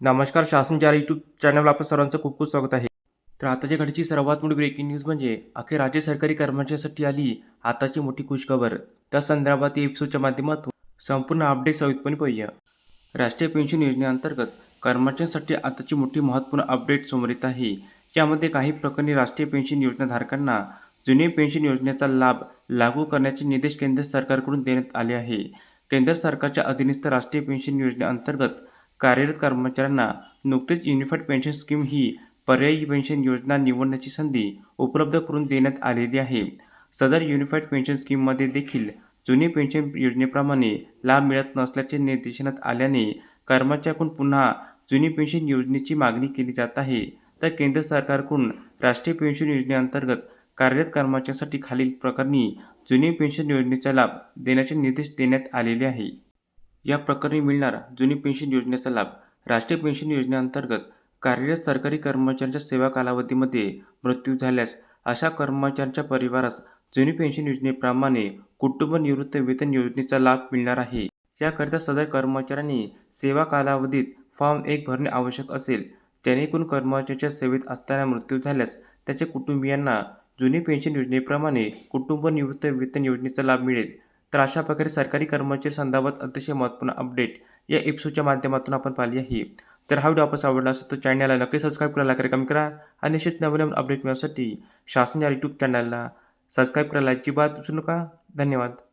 नमस्कार शासन चार यूट्यूब चॅनलवर आपलं सर्वांचं खूप खूप स्वागत आहे. तर आताच्या घडीची सर्वात मोठी ब्रेकिंग न्यूज म्हणजे अखेर राज्य सरकारी कर्मचाऱ्यांसाठी आली आताची मोठी खुशखबर. त्या संदर्भात एपिसोडच्या माध्यमातून संपूर्ण अपडेट सवितपणे पाहूया. राष्ट्रीय पेन्शन योजनेअंतर्गत कर्मचाऱ्यांसाठी आताची मोठी महत्त्वपूर्ण अपडेट समोर येत आहे. यामध्ये काही प्रकरणी राष्ट्रीय पेन्शन योजनाधारकांना जुने पेन्शन योजनेचा लाभ लागू करण्याचे निर्देश केंद्र सरकारकडून देण्यात आले आहे. केंद्र सरकारच्या अधीनस्थ राष्ट्रीय पेन्शन योजनेअंतर्गत कार्यरत कर्मचाऱ्यांना नुकतेच युनिफाईड पेन्शन स्कीम ही पर्यायी पेन्शन योजना निवडण्याची संधी उपलब्ध करून देण्यात आलेली आहे. सदर युनिफाईड पेन्शन स्कीममध्ये देखील जुनी पेन्शन योजनेप्रमाणे लाभ मिळत नसल्याचे निर्देशनात आल्याने कर्मचाऱ्याकडून पुन्हा जुनी पेन्शन योजनेची मागणी केली जात आहे. तर केंद्र सरकारकडून राष्ट्रीय पेन्शन योजनेअंतर्गत कार्यरत कर्मचाऱ्यांसाठी खालील प्रकरणी जुनी पेन्शन योजनेचा लाभ देण्याचे निर्देश देण्यात आलेले आहे. या प्रकरणी मिळणार जुनी पेन्शन योजनेचा लाभ. राष्ट्रीय पेन्शन योजनेअंतर्गत कार्यरत सरकारी कर्मचाऱ्यांच्या सेवा कालावधीमध्ये मृत्यू झाल्यास अशा कर्मचाऱ्यांच्या परिवारास जुनी पेन्शन योजनेप्रमाणे कुटुंब निवृत्ती वेतन योजनेचा लाभ मिळणार आहे. याकरिता सदर कर्मचाऱ्यांनी सेवा कालावधीत फॉर्म एक भरणे आवश्यक असेल. जेणेकरून कर्मचाऱ्याच्या सेवेत असताना मृत्यू झाल्यास त्याच्या कुटुंबियांना जुनी पेन्शन योजनेप्रमाणे कुटुंब निवृत्ती वेतन योजनेचा लाभ मिळेल. तर अशा प्रकारे सरकारी कर्मचारी संदर्भात अतिशय महत्त्वपूर्ण अपडेट या एपिसोडच्या माध्यमातून आपण पाहिली आहे. तर हा व्हिडिओ आपण आवडला असेल तर चॅनलला नक्की सबस्क्राईब करायला करा कमी करा आणि निश्चित नवीन नवीन अपडेट मिळवण्यासाठी शासन या यूट्यूब चॅनलला सबस्क्राईब करायला अजिबात विसरू नका. धन्यवाद.